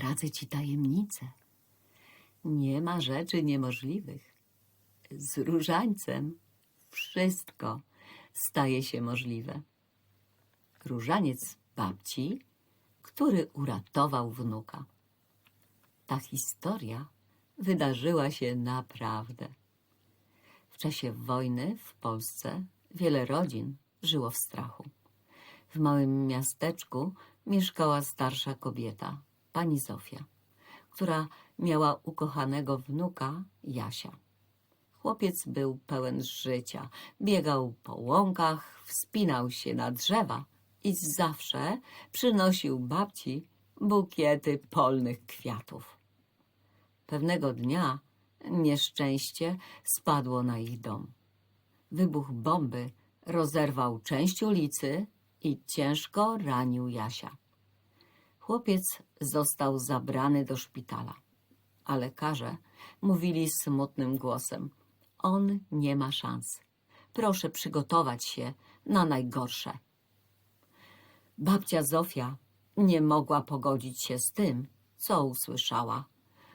zdradzę ci tajemnicę. Nie ma rzeczy niemożliwych. Z różańcem wszystko staje się możliwe. Różaniec babci, który uratował wnuka. Ta historia wydarzyła się naprawdę. W czasie wojny w Polsce wiele rodzin żyło w strachu. W małym miasteczku mieszkała starsza kobieta, pani Zofia, która miała ukochanego wnuka Jasia. Chłopiec był pełen życia, biegał po łąkach, wspinał się na drzewa i zawsze przynosił babci bukiety polnych kwiatów. Pewnego dnia nieszczęście spadło na ich dom. Wybuch bomby rozerwał część ulicy i ciężko ranił Jasia. Chłopiec został zabrany do szpitala, a lekarze mówili smutnym głosem: On nie ma szans. Proszę przygotować się na najgorsze. Babcia Zofia nie mogła pogodzić się z tym, co usłyszała.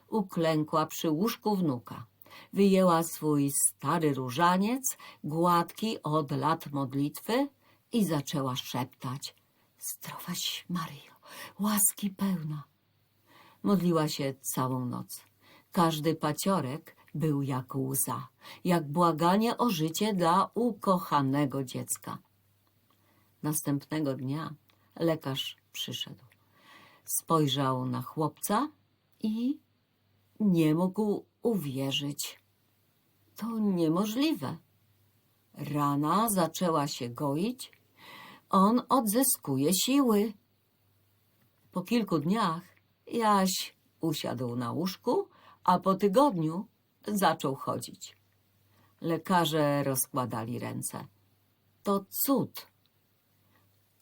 Uklękła przy łóżku wnuka. Wyjęła swój stary różaniec, gładki od lat modlitwy i zaczęła szeptać. Zdrowaś Maryjo, łaski pełna. Modliła się całą noc. Każdy paciorek był jak łza, jak błaganie o życie dla ukochanego dziecka. Następnego dnia lekarz przyszedł. Spojrzał na chłopca i nie mógł uwierzyć. To niemożliwe. Rana zaczęła się goić, on odzyskuje siły. Po kilku dniach Jaś usiadł na łóżku, a po tygodniu zaczął chodzić. Lekarze rozkładali ręce. To cud.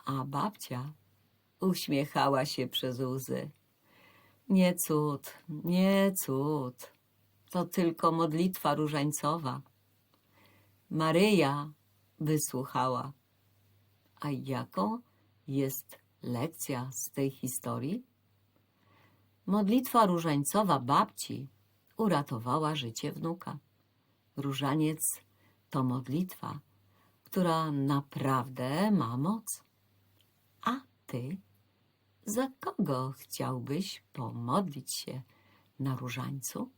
A babcia uśmiechała się przez łzy. Nie cud, nie cud. To tylko modlitwa różańcowa. Maryja wysłuchała. A jaką jest lekcja z tej historii? Modlitwa różańcowa babci uratowała życie wnuka. Różaniec to modlitwa, która naprawdę ma moc. A ty, za kogo chciałbyś pomodlić się na różańcu?